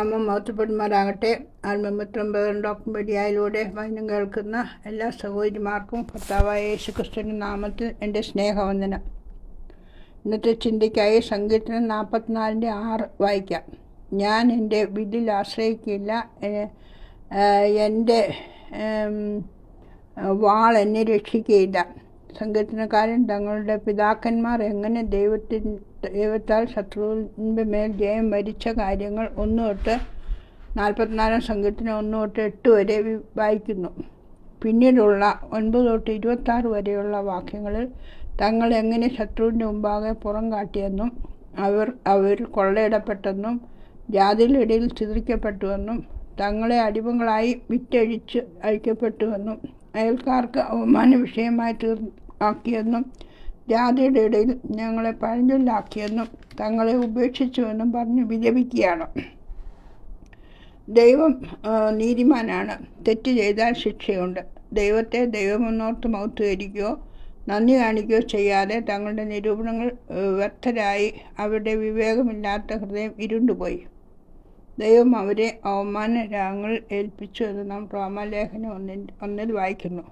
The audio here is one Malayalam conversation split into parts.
മഹത്വപ്പെടുമാറാകട്ടെ. ആത്മമിത്രം ഡോക്ടർ മീഡിയയിലൂടെ വചനം കേൾക്കുന്ന എല്ലാ സഹോദരിമാർക്കും ഭർത്താവായ യേശു ക്രിസ്തുവിന്റെ നാമത്തിൽ എന്റെ സ്നേഹവന്ദനം. ഇന്നത്തെ ചിന്തയ്ക്കായി സങ്കീർത്തനം നാൽപ്പത്തിനാലിന്റെ ആറ് വായിക്കാം. ഞാൻ എന്റെ വില്ലിൽ ആശ്രയിക്കില്ല. എന്റെ വാൾ എന്നെ രക്ഷിക്കുകയില്ല. സങ്കീർത്തനക്കാരൻ തങ്ങളുടെ പിതാക്കന്മാർ എങ്ങനെ ദൈവത്തിൻ ദൈവത്താൽ ശത്രുവിന്റെ മേൽ ജയം വരിച്ച കാര്യങ്ങൾ ഒന്ന് തൊട്ട് നാൽപ്പത്തിനാലാം സംഘത്തിന് ഒന്ന് തൊട്ട് എട്ട് വരെ വായിക്കുന്നു പിന്നീടുള്ള ഒൻപത് തൊട്ട് ഇരുപത്താറ് വരെയുള്ള വാക്യങ്ങളിൽ തങ്ങൾ എങ്ങനെ ശത്രുവിന്റെ മുമ്പാകെ പുറം കാട്ടിയെന്നും അവർ അവർ കൊള്ളയിടപ്പെട്ടെന്നും ജാതിയിലിടയിൽ ഇടയിൽ ചിതറിക്കപ്പെട്ടുവെന്നും തങ്ങളെ അടിമകളായി വിറ്റഴിച്ച് അഴിക്കപ്പെട്ടുവെന്നും അയൽക്കാർക്ക് അവമാന വിഷയമായി തീർ ആക്കിയെന്നും ജാതിയുടെ ഇടയിൽ ഞങ്ങളെ പഴഞ്ചൊല്ലാക്കിയെന്നും തങ്ങളെ ഉപേക്ഷിച്ചുവെന്നും പറഞ്ഞു വിജപിക്കുകയാണ് ദൈവം നീതിമാനാണ്. തെറ്റ് ചെയ്താൽ ശിക്ഷയുണ്ട്. ദൈവത്തെ ദൈവമെന്നോർത്ത് മൗത്തുകരിക്കുകയോ നന്ദി കാണിക്കുകയോ ചെയ്യാതെ തങ്ങളുടെ നിരൂപണങ്ങൾ വ്യർത്ഥരായി അവരുടെ വിവേകമില്ലാത്ത ഹൃദയം ഇരുണ്ടുപോയി. ദൈവം അവരെ അവമാന രാഗങ്ങൾ ഏൽപ്പിച്ചു എന്ന് നാം റോമാലേഖനം ഒന്നിൽ ഒന്നിൽ വായിക്കുന്നു.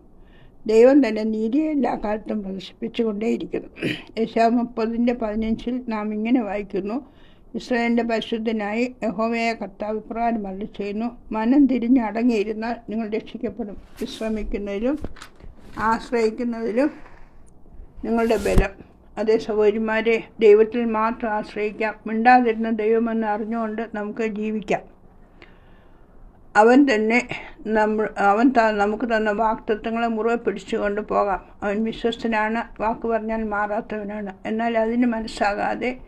ദൈവം തന്നെ നീതിയെ എല്ലാ കാലത്തും പ്രദർശിപ്പിച്ചുകൊണ്ടേയിരിക്കുന്നു. യശാ മുപ്പതിന്റെ പതിനഞ്ചിൽ നാം ഇങ്ങനെ വായിക്കുന്നു. ഇസ്രായേലിന്റെ പരിശുദ്ധനായി യഹോവയായ കർത്താവ് ഇപ്രകാരം അരുളി ചെയ്യുന്നു മനം തിരിഞ്ഞ് അടങ്ങിയിരുന്നാൽ നിങ്ങൾ രക്ഷിക്കപ്പെടും. വിശ്രമിക്കുന്നതിലും ആശ്രയിക്കുന്നതിലും നിങ്ങളുടെ ബലം. അതേ സഹോദരിമാരെ ദൈവത്തിൽ മാത്രം ആശ്രയിക്കാം. മിണ്ടാതിരുന്ന ദൈവമെന്ന് അറിഞ്ഞുകൊണ്ട് നമുക്ക് ജീവിക്കാം. അവൻ തന്നെ നമ്മൾ അവൻ നമുക്ക് തന്ന വാക്തത്വങ്ങളെ മുറുകെ പിടിച്ചുകൊണ്ട് പോകാം. അവൻ വിശ്വസ്തനാണ് വാക്ക് പറഞ്ഞാൽ മാറാത്തവനാണ്. എന്നാൽ അതിന് മനസ്സാകാതെ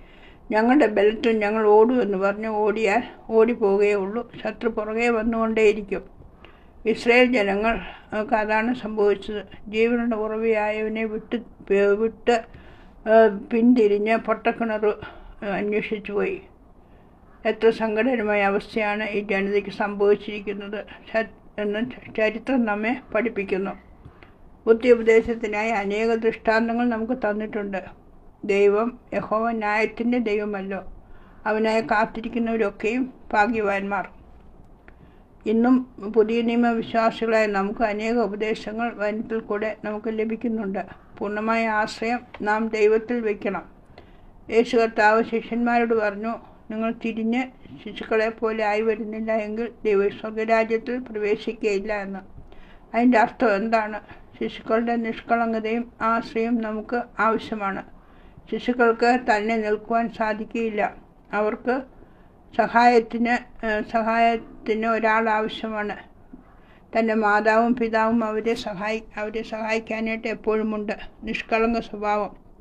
ഞങ്ങളുടെ ബലത്തിൽ ഞങ്ങൾ ഓടൂ എന്ന് പറഞ്ഞ് ഓടിയാൽ ഓടിപ്പോവുകയേ ഉള്ളൂ. ശത്രു പുറകെ വന്നുകൊണ്ടേയിരിക്കും. ഇസ്രയേൽ ജനങ്ങൾ അതാണ് സംഭവിച്ചത്. ജീവനുടെ ഉറവിയായവനെ വിട്ട് വിട്ട് പിന്തിരിഞ്ഞ് പൊട്ടക്കിണർ അന്വേഷിച്ചു പോയി എത്ര സങ്കടകരമായ അവസ്ഥയാണ് ഈ ജനതയ്ക്ക് സംഭവിച്ചിരിക്കുന്നത്. എന്ന് ചരിത്രം നമ്മെ പഠിപ്പിക്കുന്നു. ബുദ്ധി ഉപദേശത്തിനായി അനേക ദൃഷ്ടാന്തങ്ങൾ നമുക്ക് തന്നിട്ടുണ്ട്. ദൈവം യഹോവ ന്യായത്തിന്റെ ദൈവമല്ലോ. അവനായി കാത്തിരിക്കുന്നവരൊക്കെയും ഭാഗ്യവാന്മാർ. ഇന്നും പുതിയ നിയമ വിശ്വാസികളായ നമുക്ക് അനേക ഉപദേശങ്ങൾ വനത്തിൽ കൂടെ നമുക്ക് ലഭിക്കുന്നുണ്ട്. പൂർണമായ ആശ്രയം നാം ദൈവത്തിൽ വയ്ക്കണം. യേശു കർത്താവ് ശിഷ്യന്മാരോട് പറഞ്ഞു നിങ്ങൾ തിരിഞ്ഞ് ശിശുക്കളെ പോലെ ആയി വരുന്നില്ല എങ്കിൽ ദൈവ സ്വർഗരാജ്യത്തിൽ പ്രവേശിക്കുകയില്ല എന്ന്. അതിന്റെ അർത്ഥം എന്താണ്? ശിശുക്കളുടെ നിഷ്കളങ്കതയും ആശ്രയം നമുക്ക് ആവശ്യമാണ്. ശിശുക്കൾക്ക് തന്നെ നിൽക്കുവാൻ സാധിക്കുകയില്ല. അവർക്ക് സഹായത്തിന് സഹായത്തിന് ഒരാൾ ആവശ്യമാണ്. തന്റെ മാതാവും പിതാവും അവരെ സഹായി അവരെ സഹായിക്കാനായിട്ട് എപ്പോഴുമുണ്ട്. നിഷ്കളങ്ക സ്വഭാവം.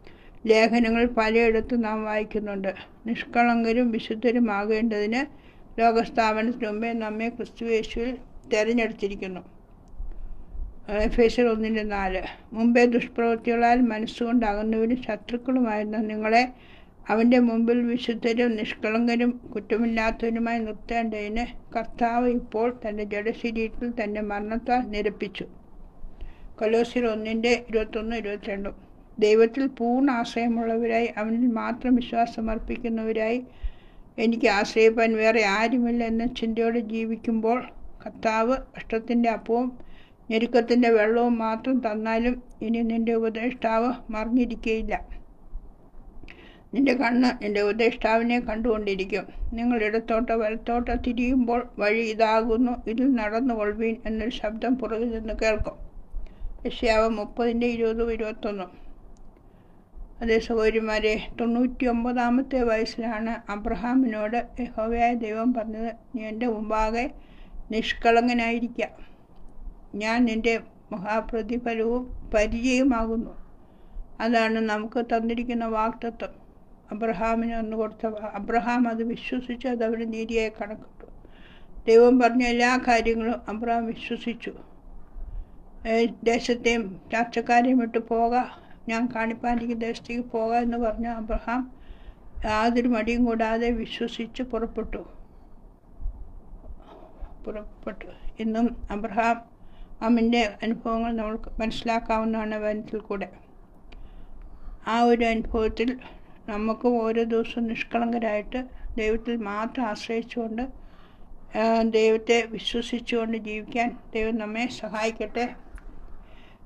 ലേഖനങ്ങൾ പലയിടത്തും നാം വായിക്കുന്നുണ്ട്. നിഷ്കളങ്കരും വിശുദ്ധരുമാകേണ്ടതിന് ലോകസ്ഥാപനത്തിന് മുമ്പേ നമ്മെ ക്രിസ്തുവേശുവിൽ തിരഞ്ഞെടുത്തിരിക്കുന്നു. എഫേസർ ഒന്നിന്റെ നാല്. മുമ്പേ ദുഷ്പ്രവൃത്തികളാൽ മനസ്സുകൊണ്ട് അകന്നവരും ശത്രുക്കളുമായിരുന്ന നിങ്ങളെ അവന്റെ മുമ്പിൽ വിശുദ്ധരും നിഷ്കളങ്കരും കുറ്റമില്ലാത്തവരുമായി നിർത്തേണ്ടതിന് കർത്താവ് ഇപ്പോൾ തന്റെ ജഡശരീരത്തിൽ തന്റെ മരണത്താൽ നിരപ്പിച്ചു. കൊലോസിൽ ഒന്നിന്റെ ഇരുപത്തൊന്ന് ഇരുപത്തിരണ്ടും. ദൈവത്തിൽ പൂർണ ആശ്രയമുള്ളവരായി അവനിൽ മാത്രം വിശ്വാസം അർപ്പിക്കുന്നവരായി എനിക്ക് ആശ്രയിപ്പാൻ വേറെ ആരുമില്ല എന്ന ചിന്തയോടെ ജീവിക്കുമ്പോൾ കർത്താവ് കഷ്ടത്തിന്റെ അപ്പവും ഞെരുക്കത്തിന്റെ വെള്ളവും മാത്രം തന്നാലും ഇനി നിന്റെ ഉപദേഷ്ടാവ് മറിഞ്ഞിരിക്കുകയില്ല നിന്റെ കണ്ണ് നിന്റെ ഉപദേഷ്ടാവിനെ കണ്ടുകൊണ്ടിരിക്കും. നിങ്ങൾ ഇടത്തോട്ടോ വലത്തോട്ടോ തിരിയുമ്പോൾ വഴി ഇതാകുന്നു. ഇതിൽ നടന്നു കൊള്ളുവീൻ എന്നൊരു ശബ്ദം പുറകിൽ നിന്ന് കേൾക്കും. യശ്യാവ് മുപ്പതിന്റെ ഇരുപതും ഇരുപത്തൊന്നും. അതേ സഹോദരിമാരെ തൊണ്ണൂറ്റി ഒമ്പതാമത്തെ വയസ്സിലാണ് അബ്രഹാമിനോട് യഹോവയായ ദൈവം പറഞ്ഞത് നീ എന്റെ മുമ്പാകെ നിഷ്കളങ്കനായിരിക്കുക ഞാൻ നിന്റെ മഹാപ്രതിഫലവും പരിചയമാകുന്നു അതാണ് നമുക്ക് തന്നിരിക്കുന്ന വാക്തത്വം. അബ്രഹാമിന് ഒന്ന് കൊടുത്ത അബ്രഹാം അത് വിശ്വസിച്ച് അത് അവന് നീതിയായി കണക്കിട്ടു. ദൈവം പറഞ്ഞ എല്ലാ കാര്യങ്ങളും അബ്രഹാം വിശ്വസിച്ചു. ദേശത്തെയും ചർച്ചക്കാരെയും വിട്ടു പോക. ഞാൻ കാണിപ്പാനിക്ക് ദേശത്തേക്ക് പോകാം എന്ന് പറഞ്ഞ അബ്രഹാം യാതൊരു മടിയും കൂടാതെ വിശ്വസിച്ച് പുറപ്പെട്ടു. പുറപ്പെട്ടു. ഇന്നും അബ്രഹാം അമ്മിന്റെ അനുഭവങ്ങൾ നമ്മൾക്ക് മനസ്സിലാക്കാവുന്നതാണ് വനത്തിൽ കൂടെ. ആ ഒരു അനുഭവത്തിൽ നമുക്ക് ഓരോ ദിവസവും നിഷ്കളങ്കരായിട്ട് ദൈവത്തിൽ മാത്രം ആശ്രയിച്ചുകൊണ്ട് ദൈവത്തെ വിശ്വസിച്ചുകൊണ്ട് ജീവിക്കാൻ ദൈവം നമ്മെ സഹായിക്കട്ടെ.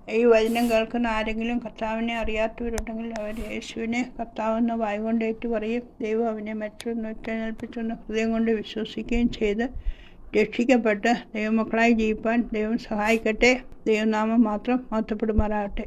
ഈ വചനം കേൾക്കുന്ന ആരെങ്കിലും കർത്താവിനെ അറിയാത്തവരുണ്ടെങ്കിൽ അവർ യേശുവിനെ കർത്താവെന്ന് വായ കൊണ്ട് ഏറ്റു പറയും. ദൈവം അവനെ മറ്റൊന്ന് ഒറ്റനേൽപ്പിച്ചെന്ന് ഹൃദയം കൊണ്ട് വിശ്വസിക്കുകയും ചെയ്ത് രക്ഷിക്കപ്പെട്ട് ദൈവമക്കളായി ജീവിപ്പാൻ ദൈവം സഹായിക്കട്ടെ. ദൈവനാമം മാത്രം മഹത്വപ്പെടുമാറാകട്ടെ.